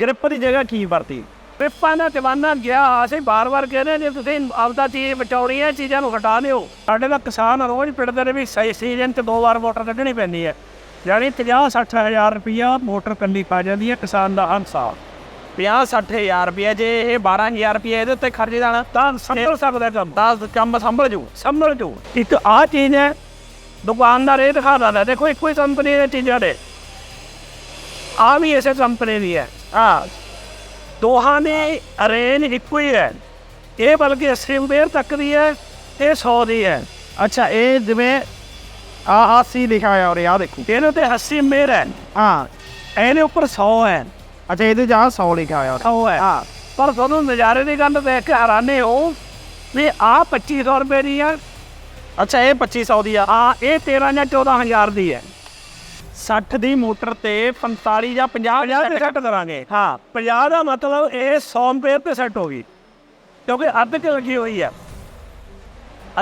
Grip ਦੀ ਜਗ੍ਹਾ ਕੀ ਵਰਤੀ? ਪਿੱਪਾਂ ਦਾ ਜਵਾਨਾ ਗਿਆ ਅਸੀਂ ਬਾਰ-ਬਾਰ ਕਹਿੰਦੇ ਜੇ ਤੁਸੀਂ ਆਪਦਾ ਚੀਜ਼ ਬਚਾਉਣੀ ਹੈ ਚੀਜ਼ਾਂ ਨੂੰ ਹਟਾ ਦਿਓ। ਸਾਡੇ ਦਾ ਕਿਸਾਨ ਰੋਜ਼ ਪਿੜਦੇ ਨੇ ਵੀ ਸਹੀ ਸੀਜ਼ਨ 'ਚ ਦੋ ਵਾਰ ਮੋਟਰ ਕੱਢਣੀ ਪੈਂਦੀ ਹੈ। ਯਾਨੀ 50-60 ਹਜ਼ਾਰ ਰੁਪਈਆ ਮੋਟਰ ਕੱਲੀ ਪਾ ਜਾਂਦੀ ਹੈ ਕਿਸਾਨ ਦਾ ਹਰ ਸਾਲ 50 60000 ਰੁਪਏ ਜੇ ਇਹ 12000 ਰੁਪਏ ਇਹਦੇ ਉੱਤੇ ਖਰਚ ਜਾਣਾ ਤਾਂ ਸੰਭਲ ਸਕਦਾ ਕੰਮ। ਤਾਂ ਕੰਮ ਸੰਭਲ ਜੂ। ਸੰਭਲ ਜੂ। ਇੱਕ ਆ ਚੀਜ਼ ਹੈ ਦੁਕਾਨਦਾਰ ਇਹ ਦਿਖਾ ਦਿੰਦਾ ਦੇਖੋ ਇੱਕੋ ਹੀ ਕੰਪਨੀ ਦੀਆਂ ਚੀਜ਼ਾਂ ਨੇ। ਆ ਵੀ ਇਸੇ ਕੰਪਨੀ ਦੀ ਹੈ। ਆ ਦੋਹਾਂ ਦੀ ਰੇਂਜ ਇੱਕੋ ਹੀ ਹੈ। ਇਹ ਬਲਕਿ 80 ਰੁਪਏ ਤੱਕ ਦੀ ਹੈ ਇਹ 100 ਦੀ ਹੈ। ਅੱਛਾ ਇਹ ਜਿਵੇਂ ਆ ਆ ਸੀ ਲਿਖਿਆ ਹੋਇਆ ਔਰ ਆ ਦੇਖੋ। ਇਹਦੇ ਤੇ 80 ਮੇਰ ਹੈ। ਹਾਂ। ਇਹਦੇ ਉੱਪਰ 100 ਹੈ। ਅੱਛਾ ਇਹਦੇ ਜਾਂ 100 ਲਿਖਿਆ ਹੋਇਆ ਔਰ 100 ਹੈ। ਹਾਂ। ਪਰ ਤੁਹਾਨੂੰ ਨਜ਼ਾਰੇ ਦੀ ਗੱਲ ਦੇਖ ਕੇ ਹੈਰਾਨੇ ਹੋ ਵੀ ਆ 2500 ਰੁਪਏ ਦੀ ਹੈ ਅੱਛਾ ਇਹ 2500 ਦੀ ਆ। ਆ ਇਹ 13 ਜਾਂ 14000 ਦੀ ਹੈ। 60 ਦੀ ਮੋਟਰ ਤੇ 45 ਜਾਂ 50 50 ਤੇ ਸੈੱਟ ਕਰਾਂਗੇ। ਹਾਂ। 50 ਦਾ ਮਤਲਬ ਇਹ 100 ਰੁਪਏ ਤੇ ਸੈੱਟ ਹੋ ਗਈ। ਕਿਉਂਕਿ ਅੱਧ ਚ ਲੱਗੀ ਹੋਈ ਹੈ।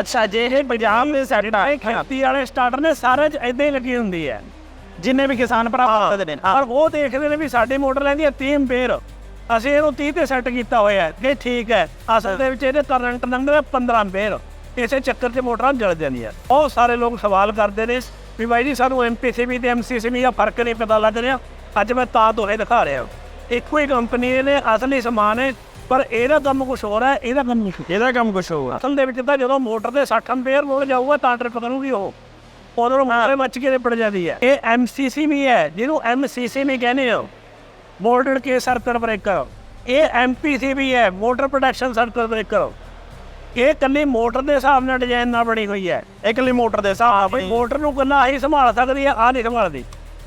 ਅੱਛਾ ਜੇ ਇਹ ਪੰਜਾਬ ਦੇ ਸੈੱਟ ਆ ਇਹ ਖੇਤੀ ਵਾਲੇ ਸਟਾਰਟਰ ਨੇ ਸਾਰੇ ਚ ਇਦਾਂ ਹੀ ਲੱਗੀ ਹੁੰਦੀ ਹੈ। ਜਿੰਨੇ ਵੀ ਕਿਸਾਨ ਭਰਾ ਵਰਤਦੇ ਨੇ ਪਰ ਉਹ ਦੇਖਦੇ ਨੇ ਵੀ ਸਾਡੀ ਮੋਟਰ ਲੈਂਦੀ ਹੈ 30 ਰੁਪਏ ਅਸੀਂ ਇਹਨੂੰ 30 ਤੇ ਸੈੱਟ ਕੀਤਾ ਹੋਇਆ ਹੈ। ਕਿ ਠੀਕ ਹੈ। ਅਸਲ ਦੇ ਵਿੱਚ ਇਹਦੇ ਕਰੰਟ ਲੰਘਦਾ 15 ਰੁਪਏ ਇਸੇ ਚੱਕਰ 'ਚ ਮੋਟਰਾਂ ਜਲ ਜਾਂਦੀਆਂ। ਬਹੁਤ ਸਾਰੇ ਲੋਕ ਸਵਾਲ ਕਰਦੇ ਨੇ ਵੀ ਬਾਈ ਜੀ ਸਾਨੂੰ ਐਮਪੀਸੀਬੀ ਤੇ ਐਮਸੀਸੀਬੀ ਦਾ ਫ਼ਰਕ ਨਹੀਂ ਪਤਾ ਲੱਗ ਰਿਹਾ। ਅੱਜ ਮੈਂ ਤਾਂ ਦੋਹੇ ਦਿਖਾ ਰਿਹਾ। ਇੱਕੋ ਹੀ ਕੰਪਨੀ ਨੇ ਅਸਲੀ ਸਮਾਨ ਹੈ ਪਰ ਇਹਦਾ ਕੰਮ ਕੁਝ ਹੋਰ ਹੈ ਇਹਦਾ ਕੰਮ ਹੋਰ ਇਹਦਾ ਕੰਮ ਕੁਛ ਹੋਊਗਾ ਅਸਲ ਦੇ ਵਿੱਚ ਤਾਂ ਜਦੋਂ ਮੋਟਰ ਦੇ 60 ਅੰਪੀਅਰ ਮੋੜ ਜਾਊਗਾ ਤਾਂ ਟ੍ਰਿਪ ਕਰੂਗੀ ਉਹ। ਉਦੋਂ ਨੂੰ ਮਾਰੇ ਮੱਚ ਕੇ ਨਿਪਟ ਜਾਂਦੀ ਹੈ। ਇਹ ਐਮਸੀਸੀ ਵੀ ਹੈ ਜਿਹਨੂੰ ਐਮਸੀਸੀ ਵੀ ਕਹਿੰਦੇ ਹੋ ਮੋਟਰ ਕੇ ਸਰਕਟ ਬ੍ਰੇਕਰ ਇਹ ਐਮਪੀਸੀ ਵੀ ਹੈ ਮੋਟਰ ਪ੍ਰੋਟੈਕਸ਼ਨ ਸਰਕਟ ਬ੍ਰੇਕਰ ਇਹ ਕੱਲੀ ਮੋਟਰ ਦੇ ਹਿਸਾਬ ਨਾਲ ਡਿਜ਼ਾਈਨ ਨਾਲ ਬਣੀ ਹੋਈ ਹੈ। ਇਕੱਲੀ ਮੋਟਰ ਦੇ ਹਿਸਾਬ ਬਈ ਮੋਟਰ ਨੂੰ ਕੱਲਾ ਹੀ ਸੰਭਾਲ ਸਕਦੀ ਹੈ ਆ ਨਹੀਂ ਸੰਭਾਲਦੀ।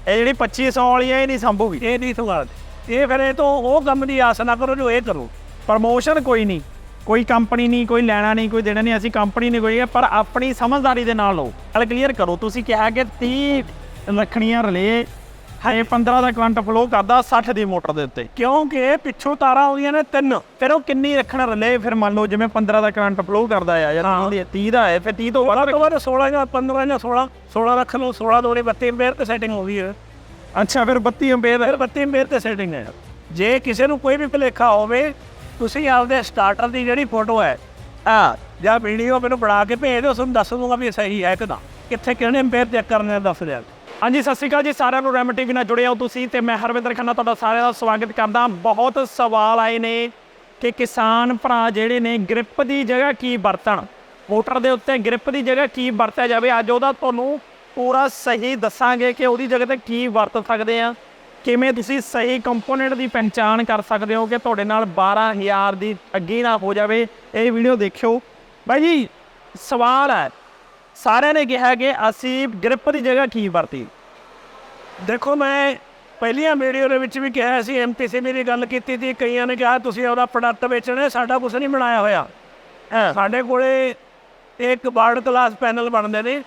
ਇਹ ਜਿਹੜੀ 2500 ਵਾਲੀ ਹੈ ਇਹ ਨਹੀਂ ਸੰਭੂਗੀ। ਇਹ ਨਹੀਂ ਸੰਭਾਲਦੀ। ਇਹ ਫਿਰ ਇਹ ਤੋਂ ਉਹ ਕੰਮ ਦੀ ਆਸ ਨਾ ਕਰੋ ਜੋ ਇਹ ਕਰੋ। ਪ੍ਰਮੋਸ਼ਨ ਕੋਈ ਨਹੀਂ। ਕੋਈ ਕੰਪਨੀ ਨਹੀਂ ਕੋਈ ਲੈਣਾ ਨਹੀਂ ਕੋਈ ਦੇਣਾ ਨਹੀਂ। ਅਸੀਂ ਕੰਪਨੀ ਨਹੀਂ ਕੋਈ ਪਰ ਆਪਣੀ ਸਮਝਦਾਰੀ ਦੇ ਨਾਲ ਲਓ। ਗੱਲ ਕਲੀਅਰ ਕਰੋ। ਤੁਸੀਂ ਕਿਹਾ ਕਿ 30 ਰੱਖਣੀਆਂ ਰਲੇ ਹੈ 15 ਦਾ ਕਰੰਟ ਫਲੋ ਕਰਦਾ 60 ਦੀ ਮੋਟਰ ਦੇ ਉੱਤੇ। ਕਿਉਂਕਿ ਪਿੱਛੋਂ ਤਾਰਾਂ ਆਉਂਦੀਆਂ ਨੇ ਤਿੰਨ। ਫਿਰ ਉਹ ਕਿੰਨੀ ਰੱਖਣ ਰਲੇ ਫਿਰ ਮੰਨ ਲਓ ਜਿਵੇਂ 15 ਦਾ ਕਰੰਟ ਫਲੋ ਕਰਦਾ ਆ ਜਾਂ 30 ਦਾ ਹੈ ਫਿਰ 30 ਤੋਂ ਬਾਅਦ ਤੋਂ ਵੱਧ 16 ਜਾਂ 15 ਜਾਂ 16 16 ਰੱਖ ਲਓ 16 ਦੋਨੇ 32 ਅੰਪੇਅਰ ਤੇ ਸੈਟਿੰਗ ਹੋ ਗਈ ਹੈ। ਅੱਛਾ ਫਿਰ 32 ਅੰਪੇਅਰ ਫਿਰ 32 ਅੰਪੇਅਰ ਤੇ ਸੈਟਿੰਗ ਹੈ। ਜੇ ਕਿਸੇ ਨੂੰ ਕੋਈ ਵੀ ਭੁਲੇਖਾ ਹੋਵੇ ਤੁਸੀਂ ਆਪਦੇ ਸਟਾਰਟਰ ਦੀ ਜਿਹੜੀ ਫੋਟੋ ਹੈ ਆ ਜਾਂ ਵੀਡੀਓ ਮੈਨੂੰ ਬਣਾ ਕੇ ਭੇਜ ਦਿਓ ਤੁਹਾਨੂੰ ਦੱਸ ਦੂੰਗਾ ਵੀ ਸਹੀ ਹੈ ਕਿ ਨਾ। ਕਿੱਥੇ ਕਿਹੜੇ ਅੰਪੇਅਰ ਚੈੱਕ ਕਰਨੇ ਦੱਸ ਦਿਆ ਹਾਂਜੀ, ਸਤਿ ਸ਼੍ਰੀ ਅਕਾਲ ਜੀ, ਸਾਰਿਆਂ ਨੂੰ ਰੈਮ ਟੀਵੀ ਨਾਲ ਜੁੜੇ ਹੋ ਤੁਸੀਂ ਤੇ ਮੈਂ ਹਰਵਿੰਦਰ ਖੰਨਾ ਤੁਹਾਡਾ ਸਾਰਿਆਂ ਦਾ ਸਵਾਗਤ ਕਰਦਾ। ਬਹੁਤ ਸਵਾਲ ਆਏ ਨੇ ਕਿ ਕਿਸਾਨ ਭਰਾ ਜਿਹੜੇ ਨੇ, ਗ੍ਰਿਪ ਦੀ ਜਗ੍ਹਾ ਕੀ ਵਰਤਣ? ਮੋਟਰ ਦੇ ਉੱਤੇ ਗ੍ਰਿਪ ਦੀ ਜਗ੍ਹਾ ਕੀ ਵਰਤਿਆ ਜਾਵੇ? ਅੱਜ ਉਹਦਾ ਤੁਹਾਨੂੰ ਪੂਰਾ ਸਹੀ ਦੱਸਾਂਗੇ ਕਿ ਉਹਦੀ ਜਗ੍ਹਾ ਤੇ ਕੀ ਵਰਤ ਸਕਦੇ ਆ। ਕਿਵੇਂ ਤੁਸੀਂ ਸਹੀ ਕੰਪੋਨੈਂਟ ਦੀ ਪਹਿਚਾਣ ਕਰ ਸਕਦੇ ਹੋ ਕਿ ਤੁਹਾਡੇ ਨਾਲ 12000 ਦੀ ਅੱਗੀ ਨਾ ਹੋ ਜਾਵੇ? ਇਹ ਵੀਡੀਓ ਦੇਖਿਓ। ਬਾਈ ਜੀ, ਸਵਾਲ ਹੈ ਸਾਰਿਆਂ ਨੇ ਕਿਹਾ ਕਿ ਅਸੀਂ ਗ੍ਰਿਪ ਦੀ ਜਗ੍ਹਾ ਕੀ ਵਰਤੀ। ਦੇਖੋ ਮੈਂ ਪਹਿਲੀਆਂ ਵੀਡੀਓ ਦੇ ਵਿੱਚ ਵੀ ਕਿਹਾ ਸੀ ਐਮਟੀਸੀ ਦੀ ਗੱਲ ਕੀਤੀ ਸੀ ਕਈਆਂ ਨੇ ਕਿਹਾ ਤੁਸੀਂ ਉਹਦਾ ਪ੍ਰੋਡਕਟ ਵੇਚਣਾ ਸਾਡਾ ਕੁਝ ਨਹੀਂ ਬਣਾਇਆ ਹੋਇਆ। ਸਾਡੇ ਕੋਲੇ ਇੱਕ ਬਾਰਡ ਕਲਾਸ ਪੈਨਲ ਬਣਦੇ ਨੇ।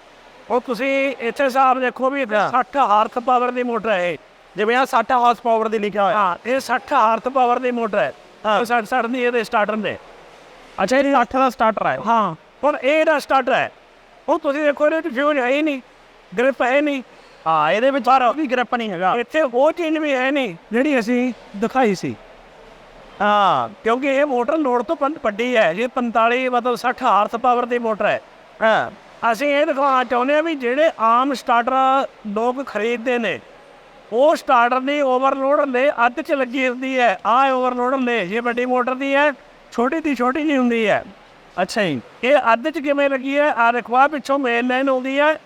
ਉਹ ਤੁਸੀਂ ਇੱਥੇ ਹਿਸਾਬ ਦੇਖੋ ਵੀ 60 ਹਾਰਸ ਪਾਵਰ ਦੀ ਮੋਟਰ ਹੈ। ਜਿਵੇਂ ਆ 60 ਹਾਰਸ ਪਾਵਰ ਦੀ ਲਿਖਿਆ ਹੋਇਆ। ਹਾਂ ਇਹ 60 ਹਾਰਸ ਪਾਵਰ ਦੀ ਮੋਟਰ ਹੈ। ਹਾਂ। 60 60 ਦੀ ਇਹਦੇ ਸਟਾਰਟਰ ਨੇ। ਅੱਛਾ ਇਹ 8 ਦਾ ਸਟਾਰਟਰ ਹੈ। ਹਾਂ। ਹੁਣ ਇਹ ਇਹਦਾ ਸਟਾਰਟਰ ਹੈ। ਹੁਣ ਤੁਸੀਂ ਦੇਖੋ ਇਹਦੇ ਵਿੱਚ ਫਿਊਜ਼ ਹੈ ਹੀ ਨਹੀਂ ਗ੍ਰਿਪ ਹੈ ਨਹੀਂ। ਹਾਂ ਇਹਦੇ ਵਿੱਚ ਵੀ ਗ੍ਰਿਪ ਨਹੀਂ ਹੈਗਾ। ਇੱਥੇ ਉਹ ਚੀਜ਼ ਵੀ ਹੈ ਨਹੀਂ ਜਿਹੜੀ ਅਸੀਂ ਦਿਖਾਈ ਸੀ। ਹਾਂ ਕਿਉਂਕਿ ਇਹ ਮੋਟਰ ਲੋਡ ਤੋਂ ਵੱਡੀ ਹੈ ਇਹ 45 ਮਤਲਬ 60 ਹਾਰਸ ਪਾਵਰ ਦੀ ਮੋਟਰ ਹੈ। ਹਾਂ। ਅਸੀਂ ਇਹ ਦਿਖਾਉਣਾ ਚਾਹੁੰਦੇ ਹਾਂ ਵੀ ਜਿਹੜੇ ਆਮ ਸਟਾਰਟਰ ਲੋਕ ਖਰੀਦਦੇ ਨੇ ਉਹ ਸਟਾਰਟਰ ਦੀ ਓਵਰਲੋਡ ਲੈ ਅੱਧ ਚ ਲੱਗੀ ਹੁੰਦੀ ਹੈ ਆਹ ਓਵਰਲੋਡ ਲੈ ਜੇ ਵੱਡੀ ਮੋਟਰ ਦੀ ਹੈ ਛੋਟੀ ਦੀ ਛੋਟੀ ਜੀ ਹੁੰਦੀ ਹੈ। ਅੱਛਾ ਜੀ ਇਹ ਅੱਧ ਚ ਕਿਵੇਂ ਲੱਗੀ ਹੈ? ਆ ਆਹ ਪਿੱਛੋਂ ਮੇਨ ਲਾਈਨ ਆਉਂਦੀ ਹੈ।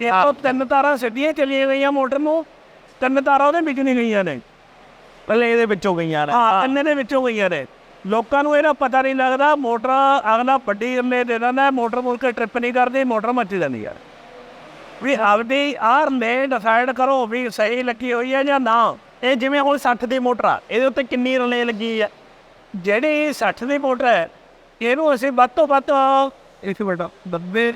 ਇਹ ਤੋਂ ਤਿੰਨ ਤਾਰਾਂ ਸਿੱਧੀਆਂ ਚਲੀਆਂ ਗਈਆਂ ਮੋਟਰ ਨੂੰ। ਤਿੰਨ ਤਾਰਾਂ ਉਹਦੇ ਵਿੱਚ ਨਹੀਂ ਗਈਆਂ ਨੇ। ਪਹਿਲੇ ਇਹਦੇ ਵਿੱਚੋਂ ਗਈਆਂ ਨੇ। ਹਾਂ। ਤਿੰਨੇ ਦੇ ਵਿੱਚੋਂ ਗਈਆਂ ਨੇ। ਲੋਕਾਂ ਨੂੰ ਇਹਦਾ ਪਤਾ ਨਹੀਂ ਲੱਗਦਾ ਮੋਟਰ ਅਗਲਾ ਵੱਡੀ ਅੰਨੇ ਦੇ ਦਿੰਦਾ ਮੋਟਰ ਮੁੜ ਕੇ ਟ੍ਰਿਪ ਨਹੀਂ ਕਰਦੀ ਮੋਟਰ ਮੱਚ ਜਾਂਦੀ ਹੈ। ਵੀ ਆਪਦੀ ਆਰ ਨੇ ਡਿਸਾਈਡ ਕਰੋ ਵੀ ਸਹੀ ਲੱਗੀ ਹੋਈ ਹੈ ਜਾਂ ਨਾ। ਇਹ ਜਿਵੇਂ ਹੁਣ 60 ਦੀ ਮੋਟਰ ਆ ਇਹਦੇ ਉੱਤੇ ਕਿੰਨੀ ਰਲੇ ਲੱਗੀ ਹੈ? ਜਿਹੜੀ 60 ਦੀ ਮੋਟਰ ਹੈ ਇਹਨੂੰ ਅਸੀਂ ਵੱਧ ਤੋਂ ਵੱਧ ਇੱਕ ਮਿੰਟ ਦੱਬੇ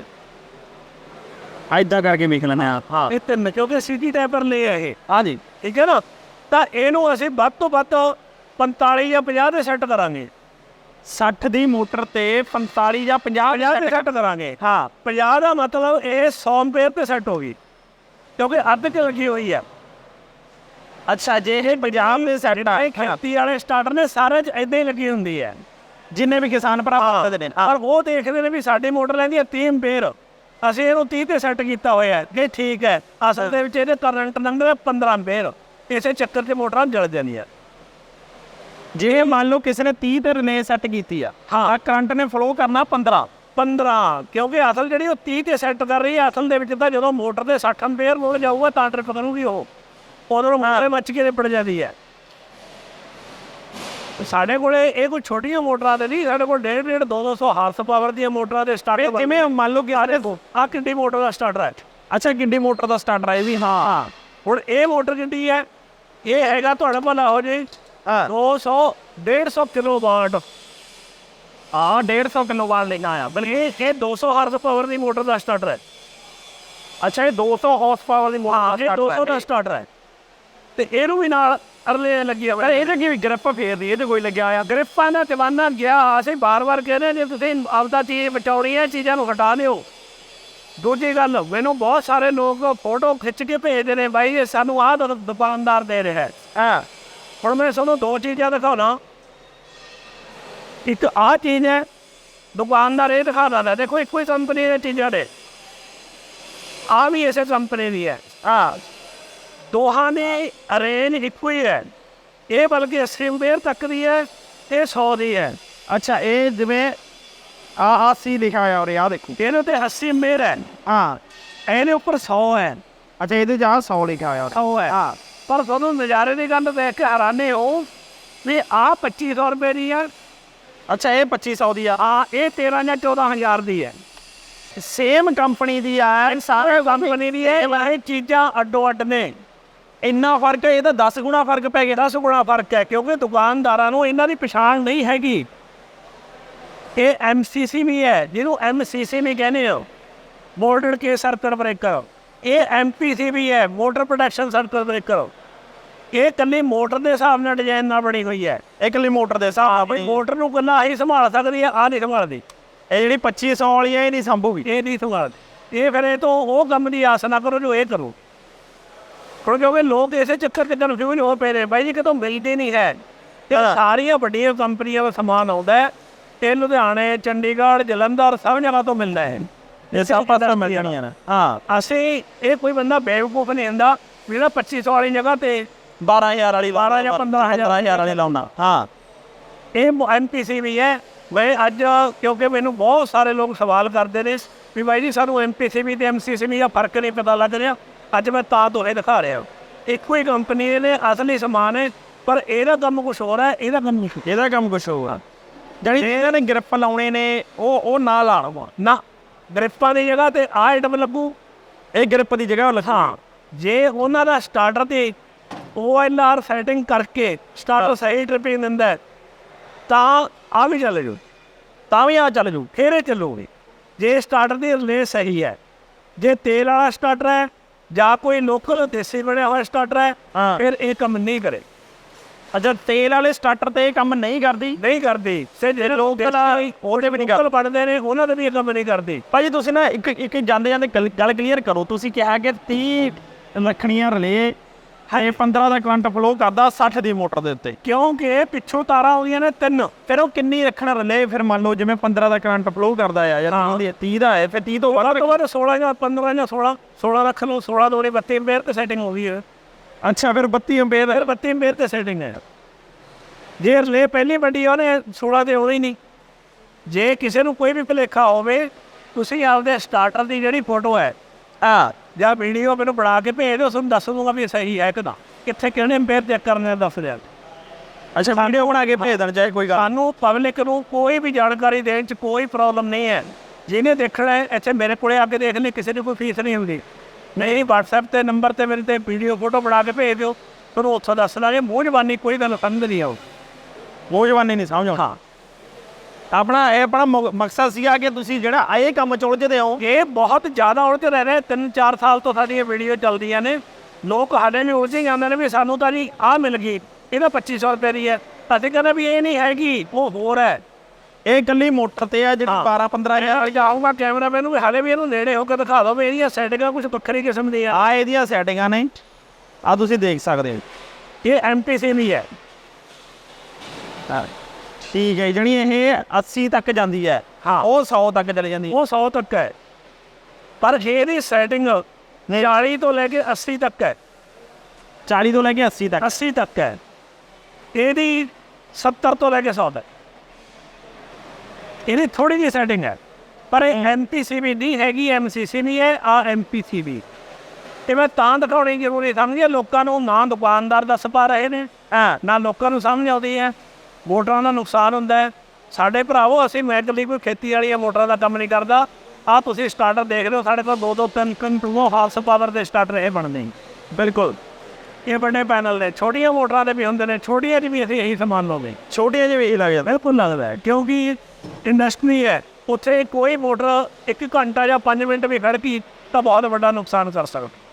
ਐਦਾਂ ਕਰਕੇ ਵੇਖ ਲੈਣਾ ਹਾਂ ਇਹ ਤਿੰਨ ਕਿਉਂਕਿ ਸਿਟੀ ਟਾਈਪਰ ਲੈ ਆ ਇਹ। ਹਾਂ ਜੀ। ਠੀਕ ਹੈ ਨਾ? ਤਾਂ ਇਹਨੂੰ ਅਸੀਂ ਵੱਧ ਤੋਂ ਵੱਧ 45 ਜਾਂ 50 ਦੇ ਸੈੱਟ ਕਰਾਂਗੇ। 60 ਦੀ ਮੋਟਰ ਤੇ 45 ਜਾਂ 50 50 ਤੇ ਸੈੱਟ ਕਰਾਂਗੇ। ਹਾਂ। 50 ਦਾ ਮਤਲਬ ਇਹ 100 ਰੁਪਏ ਤੇ ਸੈੱਟ ਹੋ ਗਈ। ਕਿਉਂਕਿ ਅੱਧ ਚ ਲੱਗੀ ਹੋਈ ਹੈ ਅੱਛਾ ਜੇ ਇਹ ਪੰਜਾਬ ਦੇ ਸੈਟ ਆ। ਖੇਤੀ ਵਾਲੇ ਸਟਾਰਟਰ ਨੇ ਸਾਰੇ ਚ ਇਦਾਂ ਹੀ ਲੱਗੀ ਹੁੰਦੀ ਹੈ ਜਿੰਨੇ ਵੀ ਕਿਸਾਨ ਭਰਾ ਵਰਤਦੇ ਨੇ। ਪਰ ਉਹ ਦੇਖਦੇ ਨੇ ਵੀ ਸਾਡੀ ਮੋਟਰ ਲੈਂਦੀ ਹੈ 30 ਐਂਪੀਅਰ ਅਸੀਂ ਇਹਨੂੰ 30 ਤੇ ਸੈੱਟ ਕੀਤਾ ਹੋਇਆ ਹੈ। ਕਿ ਠੀਕ ਹੈ ਅਸਲ ਦੇ ਵਿੱਚ ਇਹਦੇ ਕਰੰਟ ਲੰਘਦਾ 15 ਐਂਪੀਅਰ ਇਸੇ ਚੱਕਰ 'ਚ ਮੋਟਰਾਂ ਜਲ ਜਾਂਦੀਆਂ। ਜੇ ਮੰਨ ਲਓ ਕਿਸੇ ਨੇ 30 ਤੇ ਰਿਲੇ ਸੈੱਟ ਕੀਤੀ ਆ ਹਾਂ। ਤਾਂ ਕਰੰਟ ਨੇ ਫਲੋ ਕਰਨਾ 15 15 ਕਿਉਂਕਿ ਅਸਲ ਜਿਹੜੀ ਉਹ 30 ਤੇ ਸੈੱਟ ਕਰ ਰਹੀ ਹੈ ਅਸਲ ਦੇ ਵਿੱਚ ਤਾਂ ਜਦੋਂ ਮੋਟਰ ਦੇ 60 ਐਂਪੀਅਰ ਮੋੜ ਜਾਊਗਾ ਤਾਂ ਟ੍ਰਿਪ ਕਰੂਗੀ ਉਹ। ਉਦੋਂ ਨੂੰ ਮੋਟਰ ਮੱਚ ਕੇ ਨਿਪਟ ਜਾਂਦੀ ਹੈ। ਸਾਡੇ ਕੋਲੇ ਇਹ ਕੋਈ ਛੋਟੀਆਂ ਮੋਟਰਾਂ ਤੇ ਨਹੀਂ ਸਾਡੇ ਕੋਲ 1.5 1.5 2 200 ਹਾਰਸ ਪਾਵਰ ਦੀਆਂ ਮੋਟਰਾਂ ਦੇ ਸਟਾਰਟਰ ਜਿਵੇਂ ਮੰਨ ਲਓ ਕਿ ਆ ਦੇਖੋ ਆ ਕਿੰਨੀ ਮੋਟਰ ਦਾ ਸਟਾਰਟਰ ਹੈ ਅੱਛਾ ਕਿੰਡੀ ਮੋਟਰ ਦਾ ਸਟਾਰਟਰ ਹੈ ਵੀ ਹਾਂ। ਹਾਂ। ਹੁਣ ਇਹ ਮੋਟਰ ਕਿੰਨੀ ਹੈ? ਇਹ ਹੈਗਾ ਤੁਹਾਡਾ ਭਲਾ ਹੋ ਜੀ ਹਾਂ। 200 150 ਕਿਲੋ ਵਾਟ ਆ 150 ਕਿਲੋ ਵਾਟ ਲੈਣਾ ਆ। ਬਲਕਿ ਇਹ 200 ਹਾਰਸ ਪਾਵਰ ਦੀ ਮੋਟਰ ਦਾ ਸਟਾਰਟਰ ਹੈ। ਅੱਛਾ ਇਹ 200 ਹਾਰਸ ਪਾਵਰ ਦੀ ਹਾਂ ਮੋਟਰ ਇਹ 200 ਦਾ ਸਟਾਰਟਰ ਹੈ। ਤੇ ਇਹਨੂੰ ਵੀ ਨਾਲ ਅਰਲੇ ਲੱਗੀ ਪਰ ਇਹਦੇ ਕੀ ਵੀ ਗ੍ਰਿਪ ਫੇਰਦੀ ਇਹ ਕੋਈ ਲੱਗਿਆ ਆ। ਗ੍ਰਿਫਾਂ ਦਾ ਜਵਾਨਾ ਗਿਆ ਅਸੀਂ ਬਾਰ-ਬਾਰ ਕਹਿ ਰਹੇ ਹਾਂ, ਜੇ ਤੁਸੀਂ ਆਪਦਾ ਚੀਜ਼ ਬਚਾਉਣੀ ਚੀਜ਼ਾਂ ਨੂੰ ਹਟਾ ਦਿਓ। ਦੂਜੀ ਗੱਲ ਮੈਨੂੰ ਬਹੁਤ ਸਾਰੇ ਲੋਕ ਫੋਟੋ ਖਿੱਚ ਕੇ ਭੇਜਦੇ ਨੇ ਬਾਈ ਇਹ ਸਾਨੂੰ ਆਹ ਦੁਕਾਨਦਾਰ ਦੇ ਰਿਹਾ ਹੈ। ਹਾਂ? ਹੁਣ ਮੈਂ ਤੁਹਾਨੂੰ ਦੋ ਚੀਜ਼ਾਂ ਦਿਖਾਉਣਾ। ਇੱਕ ਆਹ ਚੀਜ਼ ਹੈ ਦੁਕਾਨਦਾਰ ਇਹ ਦਿਖਾ ਰਿਹਾ ਦੇਖੋ ਇੱਕੋ ਹੀ ਕੰਪਨੀ ਦੀਆਂ ਚੀਜ਼ਾਂ ਨੇ। ਆਹ ਵੀ ਇਸੇ ਕੰਪਨੀ ਦੀ ਹੈ। ਹਾਂ। ਦੋਹਾਂ ਦੇ ਰੇਂਜ ਇੱਕੋ ਹੀ ਹੈ। ਇਹ ਬਲਕਿ 80 ਰੁਪਏ ਤੱਕ ਦੀ ਹੈ ਤੇ 100 ਦੀ ਹੈ। ਅੱਛਾ ਇਹ ਜਿਵੇਂ ਆ ਆ ਸੀ ਲਿਖਿਆ ਹੋਇਆ ਔਰ ਆ ਦੇਖੋ। ਇਹਦੇ ਤੇ 80 ਰੁਪਏ ਹੈ। ਹਾਂ। ਇਹਦੇ ਉੱਪਰ 100 ਹੈ। ਅੱਛਾ ਇਹਦੇ ਜਾ 100 ਲਿਖਿਆ ਹੋਇਆ। 100 ਹੈ। ਹਾਂ। ਪਰ ਤੁਹਾਨੂੰ ਨਜ਼ਾਰੇ ਦੀ ਗੱਲ ਦੇਖ ਕੇ ਹੈਰਾਨੇ ਹੋ ਵੀ ਆਹ 2500 ਰੁਪਏ ਦੀ ਹੈ। ਅੱਛਾ ਇਹ 2500 ਦੀ ਆ। ਆ ਇਹ 13 ਜਾਂ 14000 ਦੀ ਹੈ। ਸੇਮ ਕੰਪਨੀ ਦੀ ਆ ਸਾਰੇ ਕੰਪਨੀ ਦੀ ਹੈ। ਇਹ ਚੀਜ਼ਾਂ ਅੱਡੋ ਅੱਡ ਨੇ। ਇੰਨਾ ਫ਼ਰਕ ਹੈ ਇਹਦਾ 10 ਗੁਣਾ ਫ਼ਰਕ ਪੈ ਗਿਆ 10 ਗੁਣਾ ਫ਼ਰਕ ਹੈ ਕਿਉਂਕਿ ਦੁਕਾਨਦਾਰਾਂ ਨੂੰ ਇਹਨਾਂ ਦੀ ਪਛਾਣ ਨਹੀਂ ਹੈਗੀ। ਇਹ ਐਮਸੀਸੀ ਵੀ ਹੈ ਜਿਹਨੂੰ ਐਮਸੀਸੀ ਵੀ ਕਹਿੰਦੇ ਹੋ ਮੋਲਡਡ ਕੇ ਸਰਕਟ ਬ੍ਰੇਕਰ ਇਹ ਐਮਪੀਸੀ ਵੀ ਹੈ ਮੋਟਰ ਪ੍ਰੋਟੈਕਸ਼ਨ ਸਰਕਟ ਬ੍ਰੇਕਰ ਇਹ ਕੱਲੀ ਮੋਟਰ ਦੇ ਹਿਸਾਬ ਨਾਲ ਡਿਜ਼ਾਈਨ ਨਾਲ ਬਣੀ ਹੋਈ ਹੈ। ਇਕੱਲੀ ਮੋਟਰ ਦੇ ਹਿਸਾਬ ਬਈ ਮੋਟਰ ਨੂੰ ਕੱਲਾ ਹੀ ਸੰਭਾਲ ਸਕਦੀ ਹੈ ਆ ਨਹੀਂ ਸੰਭਾਲਦੀ। ਇਹ ਜਿਹੜੀ 2500 ਵਾਲੀ ਹੈ ਇਹ ਨਹੀਂ ਸੰਭੂਗੀ। ਇਹ ਨਹੀਂ ਸੰਭਾਲਦੀ। ਇਹ ਫਿਰ ਇਹ ਤੋਂ ਉਹ ਕੰਮ ਦੀ ਆਸ ਨਾ ਕਰੋ ਜੋ ਇਹ ਕਰੋ। ਹੁਣ ਕਿਉਂਕਿ ਲੋਕ ਇਸੇ ਚੱਕਰ 'ਚ ਕਨਫਿਊਜ਼ ਹੋ ਪਏ ਨੇ ਬਾਈ ਜੀ ਕਿਤੋਂ ਮਿਲਦੀ ਨਹੀਂ ਹੈ। ਤੇ। ਸਾਰੀਆਂ ਵੱਡੀਆਂ ਕੰਪਨੀਆਂ ਦਾ ਸਮਾਨ ਆਉਂਦਾ ਹੈ ਇਹ ਲੁਧਿਆਣੇ ਚੰਡੀਗੜ੍ਹ ਜਲੰਧਰ ਸਭ ਜਗ੍ਹਾ ਤੋਂ ਮਿਲਦਾ ਹੈ। ਇਹ ਸਭ ਪਾਸੇ ਮਿਲ ਜਾਣੀਆਂ ਨੇ ਹਾਂ। ਅਸੀਂ ਇਹ ਕੋਈ ਬੰਦਾ ਬੇਵਕੂਫ ਨਹੀਂ ਹੁੰਦਾ ਵੀ ਜਿਹੜਾ 2500 ਵਾਲੀ ਜਗ੍ਹਾ ਤੇ 12000 ਵਾਲੀ 12 ਜਾਂ 15,000 15000 ਵਾਲੀ ਲਾਉਣਾ ਹਾਂ। ਇਹ ਐਮਪੀਸੀ ਵੀ ਹੈ। ਮੈਂ ਅੱਜ ਕਿਉਂਕਿ ਮੈਨੂੰ ਬਹੁਤ ਸਾਰੇ ਲੋਕ ਸਵਾਲ ਕਰਦੇ ਨੇ ਵੀ ਬਾਈ ਜੀ ਸਾਨੂੰ ਐਮਪੀਸੀਬੀ ਤੇ ਐਮਸੀਸੀਬੀ ਦਾ ਫ਼ਰਕ ਨਹੀਂ ਪਤਾ ਲੱਗ ਰਿਹਾ। ਅੱਜ ਮੈਂ ਤਾਂ ਦੋਹੇ ਦਿਖਾ ਰਿਹਾ। ਇੱਕੋ ਹੀ ਕੰਪਨੀ ਨੇ ਅਸਲੀ ਸਮਾਨ ਹੈ ਪਰ ਇਹਦਾ ਕੰਮ ਕੁਝ ਹੋਰ ਹੈ ਇਹਦਾ ਕੰਮ ਹੋਰ। ਇਹਦਾ ਕੰਮ ਕੁਛ ਹੋਊਗਾ ਜਾਨੀ ਇਹਨਾਂ ਨੇ ਗ੍ਰਿਪ ਲਾਉਣੇ ਨੇ ਉਹ ਉਹ ਨਾ ਲਾਣ ਨਾ ਗ੍ਰਿਪਾਂ ਦੀ ਜਗ੍ਹਾ ਤੇ ਆਹ ਆਈਟਮ ਲੱਗੂ। ਇਹ ਗ੍ਰਿਪ ਦੀ ਜਗ੍ਹਾ ਹਾਂ ਜੇ ਉਹਨਾਂ ਦਾ ਸਟਾਰਟਰ ਤੇ OLR ਸੈਟਿੰਗ ਕਰਕੇ ਸਟਾਰਟਰ ਸਹੀ ਟ੍ਰਿਪਿੰਗ ਦਿੰਦਾ ਹੈ, ਤਾਂ ਆ ਵੀ ਚੱਲ ਜੂ। ਤਾਂ ਵੀ ਆ ਚੱਲ ਜੂ ਫਿਰ ਚੱਲੂਗੀ। ਜੇ ਸਟਾਰਟਰ ਦੀ ਰਿਲੇ ਸਹੀ ਹੈ ਜੇ ਤੇਲ ਵਾਲਾ ਸਟਾਰਟਰ ਹੈ ਜਾਂ ਕੋਈ ਲੋਕਲ ਦੇਸੀ ਬਣਿਆ ਹੋਇਆ ਸਟਾਰਟਰ ਹੈ ਹਾਂ। ਫਿਰ ਇਹ ਕੰਮ ਨਹੀਂ ਕਰੇ। ਅੱਛਾ ਤੇਲ ਵਾਲੇ ਸਟਾਰਟਰ ਤੇ ਇਹ ਕੰਮ ਨਹੀਂ ਕਰਦੀ? ਨਹੀਂ ਕਰਦੀ। ਸੇ ਜਿਹੜੇ ਲੋਕ ਉਹਦੇ ਵੀ ਨਹੀਂ ਲੋਕਲ ਬਣਦੇ ਨੇ ਉਹਨਾਂ ਦੇ ਵੀ ਇਹ ਕੰਮ ਨਹੀਂ ਕਰਦੀ। ਭਾਜੀ ਤੁਸੀਂ ਨਾ ਇੱਕ ਇੱਕ ਜਾਂਦੇ ਜਾਂਦੇ ਗੱਲ- ਗੱਲ ਕਲੀਅਰ ਕਰੋ। ਤੁਸੀਂ ਕਿਹਾ ਕਿ 30 ਲੱਖਣੀਆਂ ਰਲੇ ਹੈ 15 ਦਾ ਕਰੰਟ ਫਲੋ ਕਰਦਾ 60 ਦੀ ਮੋਟਰ ਦੇ ਉੱਤੇ। ਕਿਉਂਕਿ ਪਿੱਛੋਂ ਤਾਰਾਂ ਆਉਂਦੀਆਂ ਨੇ ਤਿੰਨ ਫਿਰ ਉਹ ਕਿੰਨੀ ਰੱਖਣਾ ਰਲੇ ਫਿਰ ਮੰਨ ਲਓ ਜਿਵੇਂ 15 ਦਾ ਕਰੰਟ ਫਲੋ ਕਰਦਾ ਆ ਜਾਂ 30 ਦਾ ਹੈ ਫਿਰ 30 ਤੋਂ ਵੱਧ ਤੋਂ ਵੱਧ 16 ਜਾਂ 15 ਜਾਂ 16 16 ਰੱਖ ਲਓ 16 ਦੋਨੇ 32 ਐਂਪੀਅਰ ਤੇ ਸੈਟਿੰਗ ਹੋ ਗਈ ਹੈ। ਅੱਛਾ ਫਿਰ 32 ਐਂਪੀਅਰ ਫਿਰ 32 ਐਂਪੀਅਰ ਤੇ ਸੈਟਿੰਗ ਹੈ। ਜੇ ਰਿਲੇ ਪਹਿਲੀ ਵੱਡੀ ਉਹਨੇ 16 ਤੇ ਆਉਣੀ ਨਹੀਂ। ਜੇ ਕਿਸੇ ਨੂੰ ਕੋਈ ਵੀ ਭੁਲੇਖਾ ਹੋਵੇ ਤੁਸੀਂ ਆਪਦੇ ਸਟਾਰਟਰ ਦੀ ਜਿਹੜੀ ਫੋਟੋ ਹੈ ਆ ਜਾਂ ਵੀਡੀਓ ਮੈਨੂੰ ਬਣਾ ਕੇ ਭੇਜ ਦਿਓ ਤੁਹਾਨੂੰ ਦੱਸ ਦੂੰਗਾ ਵੀ ਇਹ ਸਹੀ ਹੈ ਕਿ ਨਾ। ਕਿੱਥੇ ਕਿਹੜੇ ਐਂਪੀਅਰ ਚੈੱਕ ਕਰਨੇ ਆ ਦੱਸ ਦਿਆਂ। ਅੱਛਾ ਵੀਡੀਓ ਬਣਾ ਕੇ ਭੇਜ ਦੇਣ ਚਾਹੇ ਕੋਈ ਗੱਲ। ਸਾਨੂੰ ਪਬਲਿਕ ਨੂੰ ਕੋਈ ਵੀ ਜਾਣਕਾਰੀ ਦੇਣ 'ਚ ਕੋਈ ਪ੍ਰੋਬਲਮ ਨਹੀਂ ਹੈ। ਜਿਹਨੇ ਦੇਖਣਾ ਹੈ ਇੱਥੇ ਮੇਰੇ ਕੋਲੇ ਆ ਕੇ ਦੇਖ ਲੈ ਕਿਸੇ ਦੀ ਕੋਈ ਫੀਸ ਨਹੀਂ ਹੁੰਦੀ। ਨਹੀਂ WhatsApp ਤੇ ਨੰਬਰ ਤੇ ਮੇਰੇ ਤੇ ਵੀਡੀਓ ਫੋਟੋ ਬਣਾ ਕੇ ਭੇਜ ਦਿਓ। ਤੁਹਾਨੂੰ ਉੱਥੋਂ ਦੱਸ ਲਾਂਗੇ ਮੂੰਹ ਜ਼ਬਾਨੀ ਕੋਈ ਗੱਲ ਸਮਝ ਨਹੀਂ ਆਉ ਉਹ ਜਵਾਨੀ ਨਹੀਂ ਸਮਝ ਆਉਂਦਾ। ਹਾਂ। ਆਪਣਾ ਇਹ ਆਪਣਾ ਮਕਸਦ ਸੀਗਾ ਕਿ ਤੁਸੀਂ ਜਿਹੜਾ ਇਹ ਕੰਮ ਚ ਉਲਝਦੇ ਹੋ। ਇਹ ਬਹੁਤ ਜ਼ਿਆਦਾ ਉਲਝ ਰਹੇ ਨੇ ਤਿੰਨ ਚਾਰ ਸਾਲ ਤੋਂ ਸਾਡੀਆਂ ਵੀਡੀਓ ਚੱਲਦੀਆਂ ਨੇ। ਲੋਕ ਸਾਡੇ ਨੇ ਉਲਝੇ ਜਾਂਦੇ ਨੇ ਵੀ ਸਾਨੂੰ ਤਾਂ ਜੀ ਆਹ ਮਿਲ ਗਈ ਇਹਦਾ 2500 ਰੁਪਏ ਦੀ ਹੈ। ਅਸੀਂ ਕਹਿੰਦੇ ਵੀ ਇਹ ਨਹੀਂ ਹੈਗੀ ਉਹ ਹੋਰ ਹੈ। ਇਹ ਇਕੱਲੀ ਮੋਟਰ ਤੇ ਆ ਜਿਹੜੀ 12 15 ਮੈਂ ਜਾਊਂਗਾ ਕੈਮਰਾ ਮੈਨੂੰ ਵੀ ਹਾਲੇ ਵੀ ਇਹਨੂੰ ਨੇੜੇ ਹੋ ਕੇ ਦਿਖਾ ਦਿਓ ਵੀ ਇਹਦੀਆਂ ਸੈਟਿੰਗਾਂ ਕੁਝ ਵੱਖਰੀ ਕਿਸਮ ਦੀਆਂ। ਆ ਇਹਦੀਆਂ ਸੈਟਿੰਗਾਂ ਨੇ ਆ ਤੁਸੀਂ ਦੇਖ ਸਕਦੇ ਹੋ। ਇਹ ਐਮਪੀਸੀ ਵੀ ਹੈ। ਠੀਕ ਹੈ ਜਣੀ ਇਹ 80 ਤੱਕ ਜਾਂਦੀ ਹੈ। ਹਾਂ। ਉਹ 100 ਤੱਕ ਚਲੇ ਜਾਂਦੀ। ਹੈ ਉਹ 100 ਤੱਕ ਹੈ। ਪਰ ਜੇ ਇਹਦੀ ਸੈਟਿੰਗ 40 ਤੋਂ ਲੈ ਕੇ 80 ਤੱਕ ਹੈ। 40 ਤੋਂ ਲੈ ਕੇ 80 ਤੱਕ। 80 ਤੱਕ ਹੈ। ਇਹਦੀ 70 ਤੋਂ ਲੈ ਕੇ 100 ਤੱਕ। ਇਹਦੀ ਥੋੜੀ ਜਿਹੀ ਸੈਟਿੰਗ ਹੈ। ਪਰ ਇਹ ਐਮਪੀਸੀ ਵੀ ਨਹੀਂ ਹੈਗੀ ਐਮਸੀਸੀ ਨਹੀਂ ਹੈ ਆ ਐਮਪੀਸੀ ਵੀ। ਇਹ ਮੈਂ ਤਾਂ ਦਿਖਾਉਣੀ ਜ਼ਰੂਰੀ ਸਮਝਿਆ ਲੋਕਾਂ ਨੂੰ ਨਾ ਦੁਕਾਨਦਾਰ ਦੱਸ ਪਾ ਰਹੇ ਨੇ ਹਾਂ। ਨਾ ਲੋਕਾਂ ਨੂੰ ਸਮਝ ਆਉਂਦੀ ਹੈ। ਮੋਟਰਾਂ ਦਾ ਨੁਕਸਾਨ ਹੁੰਦਾ ਹੈ। ਸਾਡੇ ਭਰਾਵੋ ਅਸੀਂ ਮੈਂ ਇਕੱਲੀ ਕੋਈ ਖੇਤੀ ਵਾਲੀਆਂ ਮੋਟਰਾਂ ਦਾ ਕੰਮ ਨਹੀਂ ਕਰਦਾ। ਆ ਤੁਸੀਂ ਸਟਾਰਟਰ ਦੇਖ ਰਹੇ ਹੋ ਸਾਡੇ ਕੋਲ ਦੋ ਦੋ ਤਿੰਨ ਤਿੰਨ ਟੂ ਹਾਰਸ ਪਾਵਰ ਦੇ ਸਟਾਰਟਰ ਇਹ ਬਣਦੇ ਨੇ। ਬਿਲਕੁਲ। ਇਹ ਵੱਡੇ ਪੈਨਲ ਨੇ। ਛੋਟੀਆਂ ਮੋਟਰਾਂ ਦੇ ਵੀ ਹੁੰਦੇ ਨੇ ਛੋਟੀਆਂ 'ਚ ਵੀ ਅਸੀਂ ਇਹੀ ਸਮਾਨ ਲਾਉਂਦੇ ਛੋਟੀਆਂ ਜਿਹੇ ਵੀ ਲੱਗ ਜਾਂਦਾ। ਬਿਲਕੁਲ ਲੱਗਦਾ ਕਿਉਂਕਿ ਇੰਡਸਟਰੀ ਹੈ ਉੱਥੇ ਕੋਈ ਮੋਟਰ 1 ਘੰਟਾ ਜਾਂ 5 ਮਿੰਟ ਵੀ ਖੜ ਗਈ ਤਾਂ ਬਹੁਤ ਵੱਡਾ ਨੁਕਸਾਨ ਕਰ ਸਕਦੀ।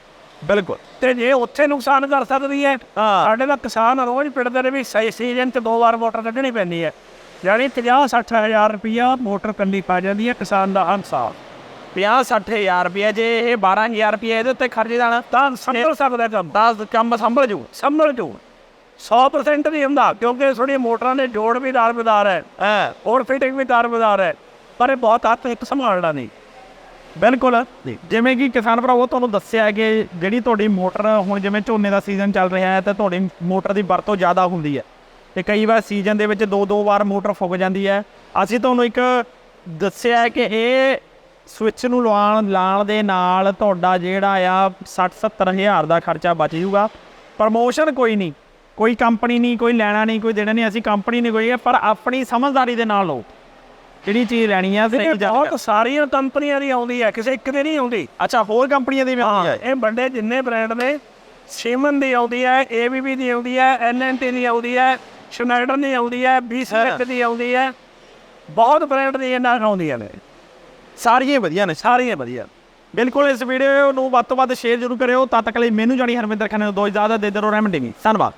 ਬਿਲਕੁਲ। ਤੇ ਜੇ ਉੱਥੇ ਨੁਕਸਾਨ ਕਰ ਸਕਦੀ ਹੈ। ਸਾਡੇ ਦਾ ਕਿਸਾਨ ਰੋਜ਼ ਪਿੜਦੇ ਨੇ ਵੀ ਸਹੀ ਸੀਜ਼ਨ 'ਚ ਦੋ ਵਾਰ ਮੋਟਰ ਕੱਢਣੀ ਪੈਂਦੀ ਹੈ। ਯਾਨੀ 50 60 ਹਜ਼ਾਰ ਰੁਪਇਆ ਮੋਟਰ ਕੱਲੀ ਪਾ ਜਾਂਦੀ ਹੈ ਕਿਸਾਨ ਦਾ ਹਰ ਸਾਲ 50 60000 ਰੁਪਏ ਜੇ ਇਹ 12000 ਰੁਪਏ ਇਹਦੇ ਉੱਤੇ ਖਰਚ ਜਾਣਾ ਤਾਂ ਸੰਭਲ ਸਕਦਾ ਕੰਮ। ਤਾਂ ਕੰਮ ਸੰਭਲ ਜੂ। ਸੰਭਲ ਜੂ। 100% ਨਹੀਂ ਹੁੰਦਾ ਕਿਉਂਕਿ ਥੋੜੀ ਮੋਟਰਾਂ ਦੇ ਜੋੜ ਵੀ ਦਾਰਬਦਾਰ ਹੈ। ਹਾਂ। ਹੋਰ ਫਿਟਿੰਗ ਵੀ ਦਾਰਬਦਾਰ ਹੈ। ਪਰ ਇਹ ਬਹੁਤ ਹੱਥ ਇੱਕ ਸੰਭਾਲਣਾ ਨਹੀਂ। ਬਿਲਕੁਲ। ਜਿਵੇਂ ਕਿ ਕਿਸਾਨ ਭਰਾਵੋ ਤੁਹਾਨੂੰ ਦੱਸਿਆ ਕਿ ਜਿਹੜੀ ਤੁਹਾਡੀ ਮੋਟਰ ਹੁਣ ਜਿਵੇਂ ਝੋਨੇ ਦਾ ਸੀਜ਼ਨ ਚੱਲ ਰਿਹਾ ਹੈ ਤਾਂ ਤੁਹਾਡੀ ਮੋਟਰ ਦੀ ਵਰਤੋਂ ਜ਼ਿਆਦਾ ਹੁੰਦੀ ਹੈ। ਤੇ ਕਈ ਵਾਰ ਸੀਜ਼ਨ ਦੇ ਵਿੱਚ ਦੋ ਦੋ ਵਾਰ ਮੋਟਰ ਫੁੱਕ ਜਾਂਦੀ ਹੈ। ਅਸੀਂ ਤੁਹਾਨੂੰ ਇੱਕ ਦੱਸਿਆ ਕਿ ਇਹ ਸਵਿਚ ਨੂੰ ਲਵਾਉਣ ਲਾਉਣ ਦੇ ਨਾਲ ਤੁਹਾਡਾ ਜਿਹੜਾ ਆ 60 70 ਹਜ਼ਾਰ ਦਾ ਖਰਚਾ ਬਚ ਜਾਊਗਾ। ਪ੍ਰਮੋਸ਼ਨ ਕੋਈ ਨਹੀਂ। ਕੋਈ ਕੰਪਨੀ ਨਹੀਂ ਕੋਈ ਲੈਣਾ ਨਹੀਂ ਕੋਈ ਦੇਣਾ ਨਹੀਂ। ਅਸੀਂ ਕੰਪਨੀ ਨਹੀਂ ਕੋਈ ਹੈ ਪਰ ਆਪਣੀ ਸਮਝਦਾਰੀ ਦੇ ਨਾਲ ਲਓ। ਜਿਹੜੀ ਚੀਜ਼ ਲੈਣੀ ਆ ਸਹੀ ਜਾਣਕਾਰੀ? ਬਹੁਤ ਸਾਰੀਆਂ ਕੰਪਨੀਆਂ ਦੀ ਆਉਂਦੀ ਹੈ ਕਿਸੇ ਇੱਕ ਦੀ ਨਹੀਂ ਆਉਂਦੀ। ਅੱਛਾ ਹੋਰ ਕੰਪਨੀਆਂ ਦੀ ਵੀ ਆਉਂਦੀ ਹੈ ਇਹ ਵੱਡੇ ਜਿੰਨੇ ਬ੍ਰਾਂਡ ਨੇ ਸੀਮਨ ਦੀ ਆਉਂਦੀ ਹੈ ਏਬੀਬੀ ਦੀ ਆਉਂਦੀ ਹੈ ਐਨਐਨਟੀ ਦੀ ਆਉਂਦੀ ਹੈ ਸ਼ਨਾਈਡਰ ਦੀ ਆਉਂਦੀ ਹੈ। ਬੀਸੈਕ ਦੀ ਆਉਂਦੀ ਹੈ ਬਹੁਤ ਬ੍ਰਾਂਡ ਦੀ ਇਹਨਾਂ ਆਉਂਦੀਆਂ ਨੇ। ਸਾਰੀਆਂ ਵਧੀਆ ਨੇ। ਸਾਰੀਆਂ ਵਧੀਆ। ਬਿਲਕੁਲ ਇਸ ਵੀਡੀਓ ਨੂੰ ਵੱਧ ਤੋਂ ਵੱਧ ਸ਼ੇਅਰ ਜ਼ਰੂਰ ਕਰਿਓ। ਤਦ ਤੱਕ ਲਈ ਮੈਨੂੰ ਜਾਣੀ ਹਰਮਿੰਦਰ ਖਾਨ ਨੂੰ ਦੋ ਇਜਾਜ਼ਤ ਦੇ ਦਿਓ ਰਹਿਮਤ ਧੰਨਵਾਦ।